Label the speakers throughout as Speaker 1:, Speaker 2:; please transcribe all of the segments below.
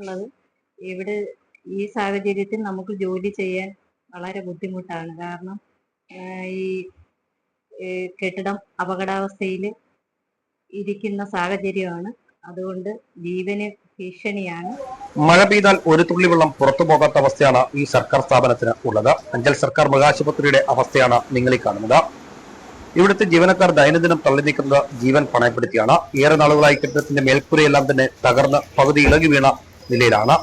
Speaker 1: ഉള്ളത് ഇവിടെ ഈ സാഹചര്യത്തിൽ നമുക്ക് ജോലി ചെയ്യാൻ വളരെ ബുദ്ധിമുട്ടാണ്. കാരണം ഈ കെട്ടിടം അപകടാവസ്ഥയിൽ ഇരിക്കുന്ന സാഹചര്യമാണ്. അതുകൊണ്ട് ജീവന് ഭീഷണിയാണ്.
Speaker 2: മഴ പെയ്താൽ ഒരു തുള്ളി വെള്ളം പുറത്തു പോകാത്ത അവസ്ഥയാണ് ഈ സർക്കാർ സ്ഥാപനത്തിന് ഉള്ളത്. അഞ്ചൽ സർക്കാർ മൃഗാശുപത്രിയുടെ അവസ്ഥയാണ് നിങ്ങൾ കാണുന്നത്. ഇവിടുത്തെ ജീവനക്കാർ ദൈനംദിനം തള്ളി നീക്കുന്നത് ജീവൻ പണയപ്പെടുത്തിയാണ്. ഏറെ നാളുകളായി കെട്ടിടത്തിന്റെ മേൽക്കൂരയെല്ലാം തന്നെ തകർന്ന് പകുതി ഇളകി വീണ നിലയിലാണ്.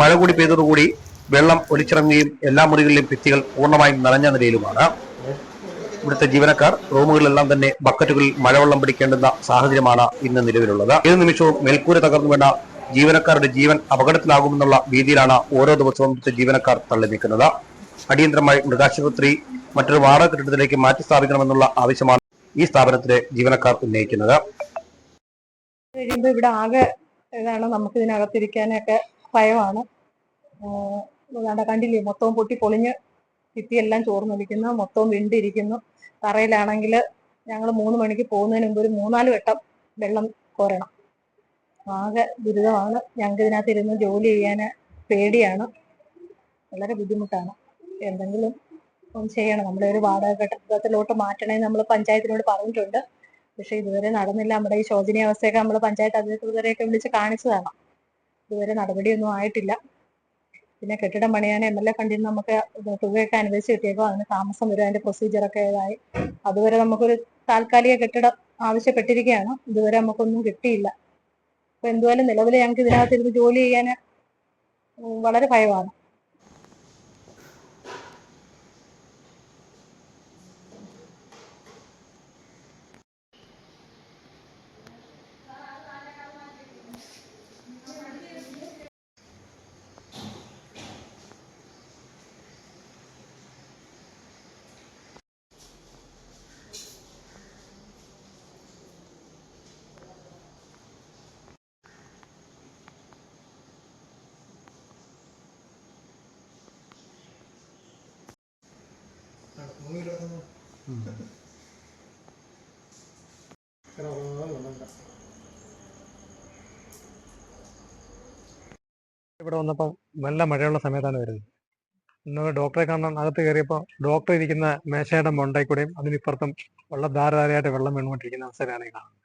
Speaker 2: മഴ കൂടി പെയ്തതോടുകൂടി വെള്ളം ഒലിച്ചിറങ്ങുകയും എല്ലാ മുറികളിലെയും ഭിത്തികൾ പൂർണമായും നിറഞ്ഞ നിലയിലുമാണ്. ഇവിടുത്തെ ജീവനക്കാർ റൂമുകളിലെല്ലാം തന്നെ ബക്കറ്റുകളിൽ മഴവെള്ളം പിടിക്കേണ്ടുന്ന സാഹചര്യമാണ് ഇന്ന് നിലവിലുള്ളത്. ഏത് നിമിഷവും മേൽക്കൂര തകർന്നു വേണ്ട ജീവനക്കാരുടെ ജീവൻ അപകടത്തിലാകുമെന്നുള്ള ഭീതിയിലാണ് ഓരോ ദിവസവും ഇവിടുത്തെ ജീവനക്കാർ തള്ളി നീക്കുന്നത് അടിയന്തരമായി മൃഗാശുപത്രി മറ്റൊരു വാടക കെട്ടിടത്തിലേക്ക് മാറ്റി സ്ഥാപിക്കണമെന്നുള്ള ആവശ്യമാണ് ഈ സ്ഥാപനത്തിലെ ജീവനക്കാർ ഉന്നയിക്കുന്നത്.
Speaker 3: ഇവിടെ ആകെ ഇതാണ് നമുക്ക് ഇതിനകത്തിരിക്കാനൊക്കെ ഭയമാണ് അതാണ്ട് കണ്ടില്ലേ? മൊത്തവും പൊട്ടി പൊളിഞ്ഞ് ഭിത്തിയെല്ലാം ചോർന്നൊലിക്കുന്നു മൊത്തവും വിണ്ടിരിക്കുന്നു. തറയിലാണെങ്കിൽ ഞങ്ങൾ മൂന്ന് മണിക്ക് പോകുന്നതിന് മുമ്പ് ഒരു മൂന്നാൽ വട്ടം വെള്ളം കോരണം. ആകെ ദുരിതമാണ്. ഞങ്ങൾക്ക് ഇതിനകത്ത് ഇരുന്ന് ജോലി ചെയ്യാൻ പേടിയാണ്. വളരെ ബുദ്ധിമുട്ടാണ്. എന്തെങ്കിലും ഒന്ന് ചെയ്യണം. നമ്മളെ ഒരു വാടക കെട്ടിടത്തിലോട്ട് മാറ്റണേ നമ്മൾ പഞ്ചായത്തിനോട് പറഞ്ഞിട്ടുണ്ട്. പക്ഷെ ഇതുവരെ നടന്നില്ല. നമ്മുടെ ഈ ശോചനീയാവസ്ഥയൊക്കെ നമ്മൾ പഞ്ചായത്ത് അധികൃതരെയൊക്കെ വിളിച്ച് കാണിച്ചതാണ് ഇതുവരെ നടപടിയൊന്നും ആയിട്ടില്ല. പിന്നെ കെട്ടിടം പണിയാൻ എം എൽ എ ഫണ്ടിൽ നിന്ന് നമുക്ക് തുകയൊക്കെ അനുവദിച്ച് കിട്ടിയപ്പോൾ അതിന് താമസം വരും. അതിന്റെ പ്രൊസീജിയറൊക്കെ ഇതായി അതുവരെ നമുക്കൊരു താൽക്കാലിക കെട്ടിടം ആവശ്യപ്പെട്ടിരിക്കുകയാണ്. ഇതുവരെ നമുക്കൊന്നും കിട്ടിയില്ല. അപ്പൊ എന്തുവായാലും നിലവിൽ ഞങ്ങൾക്ക് ഇതിനകത്ത് ഇരുന്ന് ജോലി ചെയ്യാൻ വളരെ ഭയമാണ്.
Speaker 4: ഇവിടെ വന്നപ്പോൾ നല്ല മഴയുള്ള സമയത്താണ് വരുന്നത്. ഇന്ന് ഡോക്ടറെ കാണാൻ അകത്ത് കയറിയപ്പോൾ ഡോക്ടർ ഇരിക്കുന്ന മേശയുടെ മൊണ്ടയിൽ കൂടെയും അതിനിപ്പുറത്തും വെള്ളം ധാരധാരയായിട്ട് വെള്ളം വീണുകൊണ്ടിരിക്കുന്ന അവസ്ഥയാണ് കാണുന്നത്.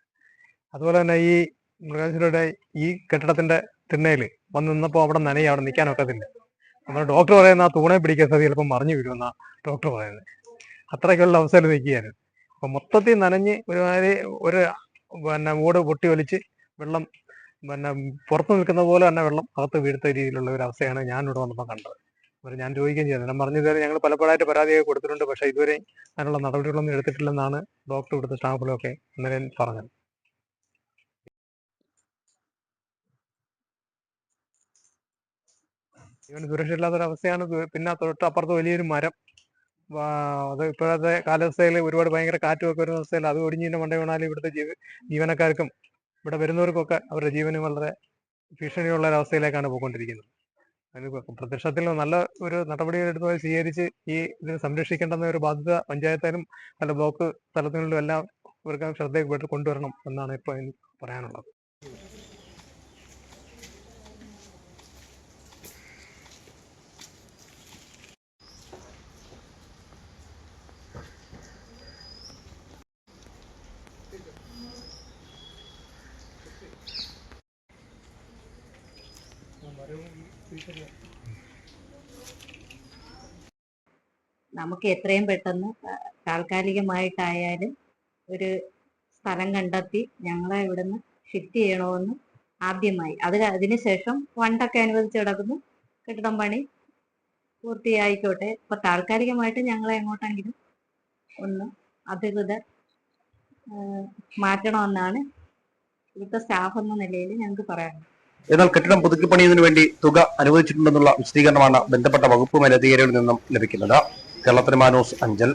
Speaker 4: അതുപോലെ തന്നെ ഈ മൃഗാശുപത്രിയുടെ ഈ കെട്ടിടത്തിന്റെ തിണ്ണയിൽ വന്ന് നിന്നപ്പോൾ അവിടെ നനയി. അവിടെ നിൽക്കാനൊക്കത്തില്ല നമ്മൾ ഡോക്ടർ പറയുന്ന ആ തൂണെ പിടിക്കാൻ സാധ്യത ചിലപ്പോൾ മറിഞ്ഞു വീഴുമെന്നാണ് ഡോക്ടർ പറയുന്നത്. അത്രയ്ക്കുള്ള അവസ്ഥയിൽ നിൽക്കുകയാണ് അപ്പം മൊത്തത്തിൽ നനഞ്ഞ് ഒരുമാതിരി ഒരു പിന്നെ ഓട് പൊട്ടി ഒലിച്ച് വെള്ളം പിന്നെ പുറത്ത് നിൽക്കുന്ന പോലെ തന്നെ വെള്ളം അകത്ത് വീഴ്ത്ത രീതിയിലുള്ള ഒരു അവസ്ഥയാണ് ഞാൻ ഇവിടെ വന്നപ്പോൾ കണ്ടത്. അപ്പോൾ ഞാൻ ചോദിക്കുകയും ചെയ്തു. ഞാൻ പറഞ്ഞു ഇതുവരെ ഞങ്ങൾ പലപ്പോഴായിട്ട് പരാതിയൊക്കെ കൊടുത്തിട്ടുണ്ട് പക്ഷേ ഇതുവരെ അതിനുള്ള നടപടികളൊന്നും എടുത്തിട്ടില്ലെന്നാണ് ഡോക്ടർ ഇവിടുത്തെ സ്റ്റാഫുകളൊക്കെ ഇന്നലെ പറഞ്ഞത്. ഇവന് സുരക്ഷയില്ലാത്തൊരവസ്ഥയാണ്. പിന്നെ തൊട്ട് അപ്പുറത്ത് വലിയൊരു മരം അത് ഇപ്പോഴത്തെ കാലാവസ്ഥയിൽ ഒരുപാട് ഭയങ്കര കാറ്റും ഒക്കെ വരുന്ന അവസ്ഥയിൽ അത് ഒടിഞ്ഞിന്റെ മണ്ട വീണാൽ ഇവിടുത്തെ ജീവ ജീവനക്കാർക്കും ഇവിടെ വരുന്നവർക്കൊക്കെ അവരുടെ ജീവനും വളരെ ഭീഷണിയുള്ള ഒരവസ്ഥയിലേക്കാണ് പോയിക്കൊണ്ടിരിക്കുന്നത്. പ്രത്യക്ഷത്തിൽ നല്ല ഒരു നടപടികൾ എടുത്തു സ്വീകരിച്ച് ഈ ഇതിനെ സംരക്ഷിക്കേണ്ടെന്ന ഒരു ബാധ്യത പഞ്ചായത്തിലും പല ബ്ലോക്ക് തലത്തിലും എല്ലാം ഇവർക്ക് ശ്രദ്ധയിൽ കൊണ്ടുവരണം എന്നാണ് ഇപ്പോൾ എനിക്ക് പറയാനുള്ളത്.
Speaker 1: നമുക്ക് എത്രയും പെട്ടെന്ന് താൽക്കാലികമായിട്ടായാലും ഒരു സ്ഥലം കണ്ടെത്തി ഞങ്ങളെ ഇവിടുന്ന് ഷിഫ്റ്റ് ചെയ്യണമെന്ന് ആദ്യമായി. അത് അതിനുശേഷം ഫണ്ടൊക്കെ അനുവദിച്ച് കിടക്കുന്നു. കെട്ടിടം പണി പൂർത്തിയായിക്കോട്ടെ. ഇപ്പൊ താൽക്കാലികമായിട്ട് ഞങ്ങളെ എങ്ങോട്ടെങ്കിലും ഒന്ന് അധികൃതർ മാറ്റണമെന്നാണ് ഇവിടുത്തെ സ്റ്റാഫ് എന്ന നിലയിൽ ഞങ്ങൾക്ക് പറയാനുള്ളത്.
Speaker 2: എന്നാൽ കെട്ടിടം പുതുക്കി വേണ്ടി തുക അനുവദിച്ചിട്ടുണ്ടെന്നുള്ള വിശദീകരണമാണ് ബന്ധപ്പെട്ട വകുപ്പ് മേലധികാരികളിൽ നിന്നും ലഭിക്കുന്നത്. കേരളത്തിന് മാനൂസ് അഞ്ചൽ.